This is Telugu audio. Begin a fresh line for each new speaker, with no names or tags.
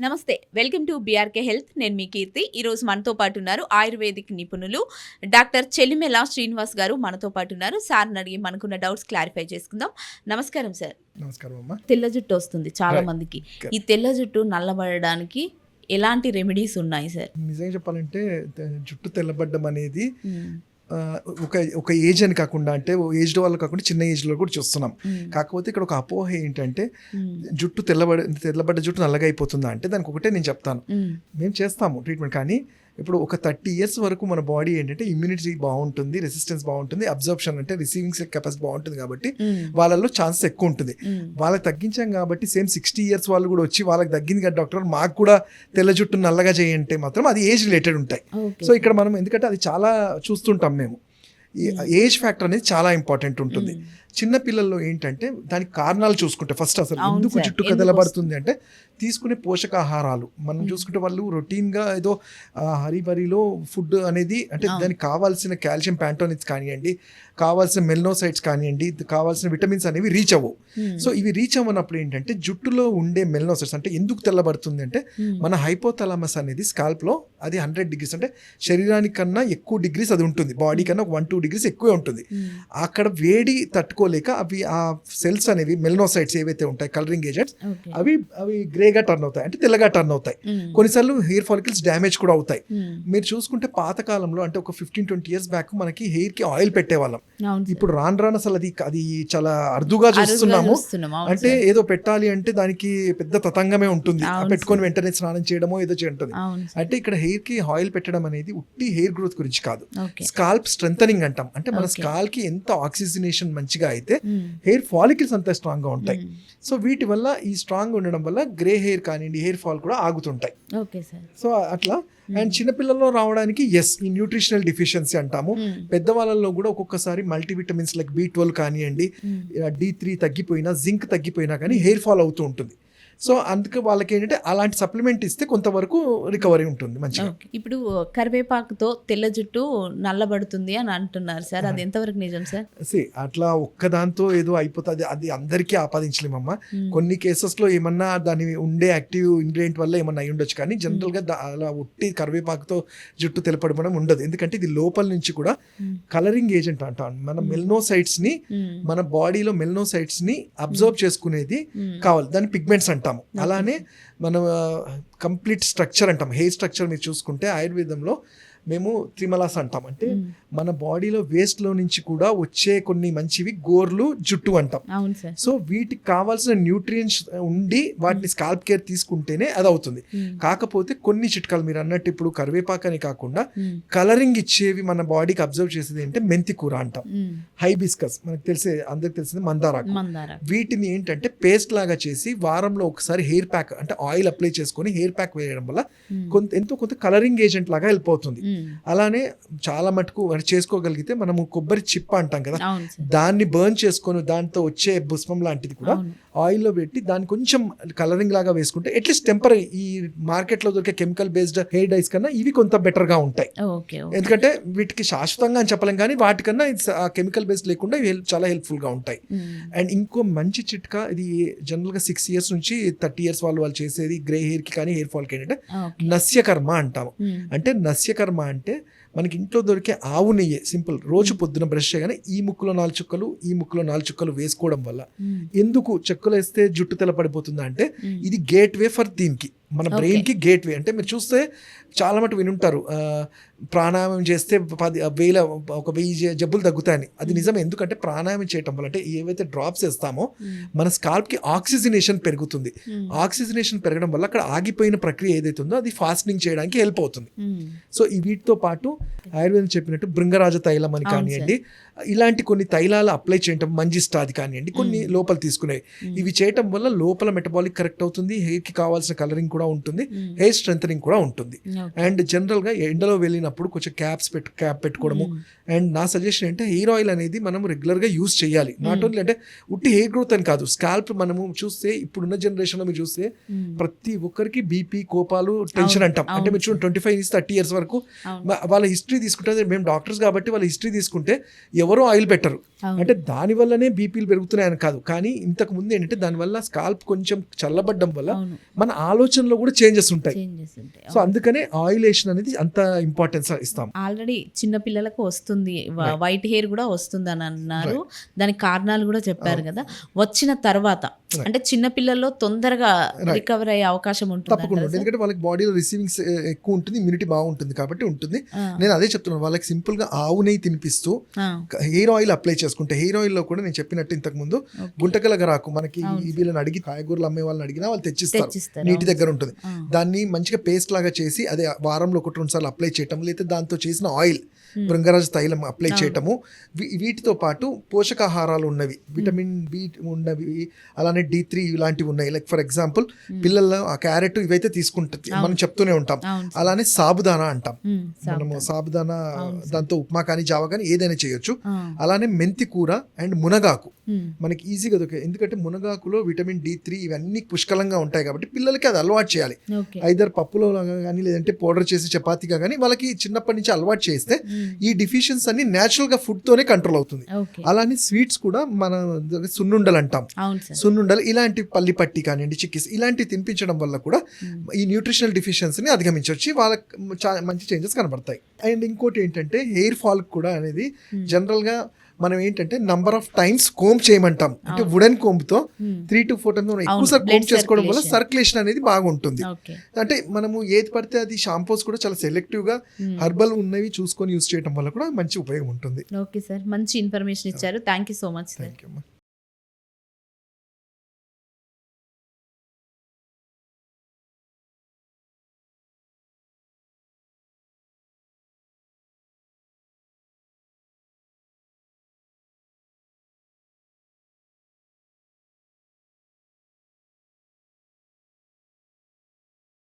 నమస్తే వెల్కమ్ టు బీఆర్కే హెల్త్. నేను మీ కీర్తి. ఈ రోజు మనతో పాటు ఉన్నారు ఆయుర్వేదిక్ నిపుణులు డాక్టర్ చెలిమెల శ్రీనివాస్ గారు మనతో పాటు ఉన్నారు. సార్ అడిగి మనకున్న డౌట్స్ క్లారిఫై చేసుకుందాం. నమస్కారం సార్.
నమస్కారం అమ్మా.
తెల్ల జుట్టు వస్తుంది చాలా. మందికి. ఈ తెల్ల జుట్టు నల్లబడడానికి ఎలాంటి రెమెడీస్ ఉన్నాయి సార్?
నిజంగా చెప్పాలంటే జుట్టు తెల్లబడ్డం అనేది ఆ, ఒక ఒక ఏజ్ అని కాకుండా అంటే ఏజ్డ్ వాళ్ళు కాకుండా చిన్న ఏజ్లో కూడా చూస్తున్నాం. కాకపోతే ఇక్కడ ఒక అపోహ ఏంటంటే జుట్టు తెల్లబడ తెల్లబడ్డ జుట్టు నల్లగా అయిపోతుందా అంటే దానికి ఒకటే నేను చెప్తాను. మేము. చేస్తాము ట్రీట్మెంట్ కానీ ఇప్పుడు ఒక థర్టీ ఇయర్స్ వరకు మన బాడీ ఏంటంటే ఇమ్యూనిటీ బాగుంటుంది రెసిస్టెన్స్ బాగుంటుంది అబ్జర్ప్షన్ అంటే రిసీవింగ్ కెపాసిటీ బాగుంటుంది కాబట్టి వాళ్ళల్లో ఛాన్సెస్ ఎక్కువ ఉంటుంది. వాళ్ళకి తగ్గించాం కాబట్టి సేమ్ సిక్స్టీ ఇయర్స్ వాళ్ళు కూడా వచ్చి వాళ్ళకి తగ్గింది కదా డాక్టర్ మాకు కూడా తెల్ల జుట్టు నల్లగా చేయంటే మాత్రం అది ఏజ్ రిలేటెడ్ ఉంటాయి. సో ఇక్కడ మనం ఎందుకంటే అది చాలా చూస్తుంటాం మేము. ఏజ్ ఫ్యాక్టర్ అనేది చాలా ఇంపార్టెంట్ ఉంటుంది. చిన్న పిల్లల్లో ఏంటంటే దానికి కారణాలు చూసుకుంటే ఫస్ట్ అసలు ఎందుకు జుట్టు
ఎందుకు
కదలబడుతుంది అంటే తీసుకునే పోషకాహారాలు. మనం చూసుకుంటే వాళ్ళు రొటీన్గా ఏదో హరిబరిలో ఫుడ్ అనేది అంటే. దానికి కావాల్సిన కాల్షియం ప్యాంటోనిట్స్ కానివ్వండి కావాల్సిన మెల్నోసైట్స్ కానివ్వండి కావాల్సిన విటమిన్స్ అనేవి రీచ్ అవ్వవు సో ఇవి రీచ్ అవ్వనప్పుడు ఏంటంటే జుట్టులో ఉండే మెల్నోసైట్స్ అంటే ఎందుకు తెల్లబడుతుంది అంటే మన హైపోథలామస్ అనేది స్కాల్ప్లో అది హండ్రెడ్ డిగ్రీస్ అంటే శరీరానికి కన్నా ఎక్కువ డిగ్రీస్ అది ఉంటుంది. బాడీ కన్నా ఒక వన్ టూ డిగ్రీస్ ఎక్కువే ఉంటుంది. అక్కడ వేడి తట్టుకోలేక అవి ఆ సెల్స్ అనేవి మెల్నోసైట్స్ ఏవైతే ఉంటాయి కలరింగ్ ఏజెంట్స్ అవి అవి గ్రేగా టర్న్ అవుతాయి. అంటే తెల్లగా టర్న్ అవుతాయి. కొన్నిసార్లు హెయిర్ ఫాలికల్స్ డ్యామేజ్ కూడా అవుతాయి. మీరు చూసుకుంటే పాతకాలంలో అంటే ఒక ఫిఫ్టీన్ ట్వంటీ ఇయర్స్ బ్యాక్ మనకి హెయిర్కి ఆయిల్ పెట్టేవాళ్ళం. ఇప్పుడు రాను రాను అసలు అది అది చాలా అరుదుగా చూస్తున్నాము. అంటే ఏదో పెట్టాలి అంటే దానికి పెద్ద తతంగమే ఉంటుంది. పెట్టుకొని వెంటనే స్నానం చేయడమో ఏదో
అవును
అంటే ఇక్కడ హెయిర్కి ఆయిల్ పెట్టడం అనేది ఉట్టి హెయిర్ గ్రోత్ గురించి కాదు. స్కాల్ప్ స్ట్రెంథనింగ్ అంటాం. అంటే మన. స్కాల్కి ఎంత ఆక్సిజనేషన్ మంచిగా అయితే హెయిర్ ఫాలికల్స్ అంత స్ట్రాంగ్గా ఉంటాయి సో వీటి వల్ల ఈ స్ట్రాంగ్ ఉండడం వల్ల గ్రే హెయిర్ కానివ్వండి హెయిర్ ఫాల్ కూడా ఆగుతుంటాయి. సో అట్లా. అండ్ చిన్నపిల్లల్లో రావడానికి ఎస్ ఈ న్యూట్రిషనల్ డిఫిషియన్సీ అంటాము. పెద్దవాళ్ళలో కూడా ఒక్కొక్కసారి మల్టీవిటమిన్స్ లైక్ బి ట్వెల్వ్ కానివ్వండి డి త్రీ తగ్గిపోయినా జింక్ తగ్గిపోయినా కానీ హెయిర్ ఫాల్ అవుతూ ఉంటుంది. సో అందుకే వాళ్ళకి ఏంటంటే అలాంటి సప్లిమెంట్ ఇస్తే కొంతవరకు రికవరీ ఉంటుంది మంచిగా.
ఇప్పుడు కరివేపాకుతో తెల్ల జుట్టు నల్లబడుతుంది అని అంటున్నారు సార్. అది ఎంతవరకు నిజం సార్?
సి అట్లా ఒక్కదాంతో ఏదో అయిపోతుంది. అది అందరికీ ఆపాదించలేమమ్మా. కొన్ని కేసెస్లో ఏమన్నా దాని ఉండే యాక్టివ్ ఇంగ్రీడియంట్ వల్ల ఏమన్నా అయి ఉండొచ్చు కానీ జనరల్గా అలా ఉట్టి కరివేపాకుతో జుట్టు తెలపడమడం ఉండదు. ఎందుకంటే ఇది లోపల నుంచి కూడా కలరింగ్ ఏజెంట్ అంటాం. మన మెల్నోసైట్స్ని మన బాడీలో మెల్నోసైట్స్ని అబ్జర్వ్ చేసుకునేది కావాలి. దాన్ని పిగ్మెంట్స్ అంటాము. అలానే మన కంప్లీట్ స్ట్రక్చర్ అంటాం హెయిర్ స్ట్రక్చర్ మీరు చూసుకుంటే ఆయుర్వేదంలో మేము త్రిమలాస్ అంటాం. అంటే మన బాడీలో వేస్ట్లో నుంచి కూడా వచ్చే కొన్ని మంచివి గోర్లు జుట్టు అంటాం. సో వీటికి కావాల్సిన న్యూట్రియంట్స్ ఉండి వాటిని స్కాల్ప్ కేర్ తీసుకుంటేనే అది అవుతుంది కాకపోతే కొన్ని చిట్కాలు మీరు అన్నట్టు ఇప్పుడు కరివేపాకు అని కాకుండా కలరింగ్ ఇచ్చేవి మన బాడీకి అబ్జర్వ్ చేసేది అంటే మెంతి కూర అంటాం. హైబిస్కస్ మనకు తెలిసే అందరికి తెలిసింది మందారాకు
మందార
వీటిని ఏంటంటే పేస్ట్ లాగా చేసి వారంలో ఒకసారి హెయిర్ ప్యాక్ అంటే ఆయిల్ అప్లై చేసుకొని హెయిర్ ప్యాక్ వేయడం వల్ల కొంత ఎంతో కొంత కలరింగ్ ఏజెంట్ లాగా హెల్ప్ అవుతుంది. అలానే చాలా మటుకు చేసుకోగలిగితే మనము కొబ్బరి చిప్ప అంటాం కదా. దాన్ని బర్న్ చేసుకొని దాంతో వచ్చే పుష్పం లాంటిది కూడా ఆయిల్లో పెట్టి దాన్ని కొంచెం కలరింగ్ లాగా వేసుకుంటే అట్లీస్ట్ టెంపరీ ఈ మార్కెట్లో దొరికే కెమికల్ బేస్డ్ హెయిర్ డైస్ కన్నా ఇవి కొంత better గా ఉంటాయి ఎందుకంటే వీటికి శాశ్వతంగా అని చెప్పలేం కానీ వాటికన్నా కెమికల్ బేస్డ్ లేకుండా ఇవి చాలా helpful గా ఉంటాయి అండ్ ఇంకో మంచి చిట్కా ఇది జనరల్గా సిక్స్ ఇయర్స్ నుంచి థర్టీ ఇయర్స్ వాళ్ళు వాళ్ళు చేసేది గ్రే హెయిర్కి కానీ హెయిర్ ఫాల్కి ఏంటంటే నస్యకర్మ అంటాము. అంటే నస్యకర్మ అంటే మనకి ఇంట్లో దొరికే ఆవు నెయ్యి సింపుల్. రోజు పొద్దున బ్రష్ చేయగానే ఈ ముక్కులో నాలుగు చుక్కలు ఈ ముక్కులో నాలుగు చుక్కలు వేసుకోవడం వల్ల ఎందుకు చెక్కులు వేస్తే జుట్టు తెల్లపడిపోతుందా అంటే ఇది గేట్ వే ఫర్ దీనికి. మన
Okay.
బ్రెయిన్కి గేట్ వే అంటే మీరు చూస్తే చాలా మటు వినుంటారు. ప్రాణాయామం చేస్తే పది వేల ఒక వెయ్యి జబ్బులు తగ్గుతాయని. అది నిజం. ఎందుకంటే ప్రాణాయామం చేయటం వల్ల అంటే ఏవైతే డ్రాప్స్ వేస్తామో మన స్కాల్ప్కి ఆక్సిజనేషన్ పెరుగుతుంది. ఆక్సిజనేషన్ పెరగడం వల్ల అక్కడ ఆగిపోయిన ప్రక్రియ ఏదైతే ఉందో అది ఫాస్టింగ్ చేయడానికి హెల్ప్ అవుతుంది. సో ఈ వీటితో పాటు ఆయుర్వేదం చెప్పినట్టు భృంగరాజ తైలం అని కానివ్వండి ఇలాంటి కొన్ని తైలాలు అప్లై చేయటం మంజిస్టా అది కానివ్వండి కొన్ని లోపల తీసుకునేవి ఇవి చేయటం వల్ల లోపల మెటబాలిక్ కరెక్ట్ అవుతుంది హెయిర్కి కావాల్సిన కలరింగ్ కూడా ఉంటుంది హెయిర్ స్ట్రెంథనింగ్ కూడా ఉంటుంది. అండ్ జనరల్గా ఎండలో వెళ్ళినప్పుడు అయినప్పుడు కొంచెం క్యాప్స్ పెట్టు క్యాప్ పెట్టుకోవడము. అండ్ నా సజెషన్ అంటే హెయిర్ ఆయిల్ అనేది మనం రెగ్యులర్గా యూస్ చేయాలి. నాట్ ఓన్లీ అంటే ఉట్టి హెయిర్ గ్రోత్ అని కాదు. స్కాల్ప్ మనము చూస్తే ఇప్పుడున్న జనరేషన్లో మీరు చూస్తే ప్రతి ఒక్కరికి బీపీ కోపాలు టెన్షన్ అంటాం. అంటే మీరు చూడండి ట్వంటీ ఫైవ్ నుంచి థర్టీ ఇయర్స్ వరకు వాళ్ళ హిస్టరీ తీసుకుంటే మేము డాక్టర్స్ కాబట్టి వాళ్ళ హిస్టరీ తీసుకుంటే ఎవరో ఆయిల్ పెట్టరు. అంటే దాని వల్లనే బీపీలు పెరుగుతున్నాయని కాదు. కానీ ఇంతకు ముందు ఏంటంటే దానివల్ల స్కాల్ప్ కొంచెం చల్లబడ్డం వల్ల మన ఆలోచనలో కూడా చేంజెస్ ఉంటాయి. సో అందుకనే ఆయిలేషన్ అనేది అంత ఇంపార్టెన్స్ ఇస్తాం.
ఆల్రెడీ చిన్న పిల్లలకు వస్తుంది. వైట్ హెయిర్ కూడా వస్తుంది అని అన్నారు. దానికి కారణాలు కూడా చెప్పారు కదా. వచ్చిన తర్వాత అంటే చిన్న పిల్లల్లో తొందరగా రికవర్ అయ్యే అవకాశం ఉంటుంది.
తప్పకుండా ఎందుకంటే వాళ్ళకి బాడీలో రిసీవింగ్స్ ఎక్కువ ఉంటుంది ఇమ్యూనిటీ బాగుంటుంది కాబట్టి ఉంటుంది. నేను అదే చెప్తున్నాను. వాళ్ళకి సింపుల్గా ఆవు నెయ్యి తినిపిస్తూ హెయిర్ ఆయిల్ అప్లై చేసుకుంటే హెయిర్ కూడా నేను చెప్పినట్టు ఇంతకు ముందు గుంటకలగా రాకు. మనకి వీళ్ళని అడిగి కాయగూరలు అమ్మే వాళ్ళని అడిగినా వాళ్ళు తెచ్చిస్తారు. నీటి దగ్గర ఉంటుంది. దాన్ని మంచిగా పేస్ట్ లాగా చేసి అదే వారంలో ఒకటి రెండు సార్లు అప్లై చేయటం లేదా దాంతో చేసిన ఆయిల్ బృంగరాజ తైలం అప్లై చేయటము వీటితో పాటు పోషకాహారాలు ఉన్నవి విటమిన్ బి ఉన్నవి అలానే డి త్రీ ఇలాంటివి ఉన్నాయి. లైక్ ఫర్ ఎగ్జాంపుల్ పిల్లలు ఆ క్యారెట్ ఇవైతే తీసుకుంటుంది మనం చెప్తూనే ఉంటాం. అలానే సాబుదానా అంటాం. మనము సాబుదానా. దాంతో ఉప్మా కానీ జావ కానీ ఏదైనా చేయొచ్చు. అలానే మెంతి కూర అండ్ మునగాకు.
ఉమ్,
మనకి ఈజీగా దొరికాయి ఎందుకంటే మునగాకులో విటమిన్ డి త్రీ ఇవన్నీ పుష్కలంగా ఉంటాయి కాబట్టి పిల్లలకి అది అలవాటు చేయాలి. ఐదర్ పప్పులో కానీ లేదంటే పౌడర్ చేసి చపాతీగా కానీ వాళ్ళకి చిన్నప్పటి నుంచి అలవాటు చేస్తే ఈ డిఫిషియన్స్ అన్ని natural గా food తోనే కంట్రోల్ అవుతుంది. అలానే స్వీట్స్ కూడా మన సున్నుండలు అంటాం. సున్నుండలు ఇలాంటి పల్లి పట్టి కానివ్వండి చిక్కిస్ ఇలాంటివి తినిపించడం వల్ల కూడా ఈ న్యూట్రిషనల్ డిఫిషియన్సీని అధిగమించవచ్చు. వాళ్ళకి మంచి చేంజెస్ కనబడతాయి. అండ్ ఇంకోటి ఏంటంటే హెయిర్ ఫాల్ కూడా అనేది జనరల్గా మనం ఏంటంటే నంబర్ ఆఫ్ టైమ్స్ కోమ్ చేయమంటాం. అంటే వుడెన్ కోంబ్తో త్రీ టు ఫోర్ టైమ్స్ ఎక్కువసారి కోమ్ చేసుకోవడం వల్ల సర్క్యులేషన్ అనేది బాగుంటుంది. అంటే మనము ఏది పడితే అది షాంపూస్ కూడా చాలా సెలెక్టివ్గా హర్బల్ ఉన్నవి చూసుకొని యూస్ చేయడం వల్ల కూడా మంచి ఉపయోగం ఉంటుంది.
ఓకే సార్ మంచి ఇన్ఫర్మేషన్ ఇచ్చారు. Thank you so much
thank you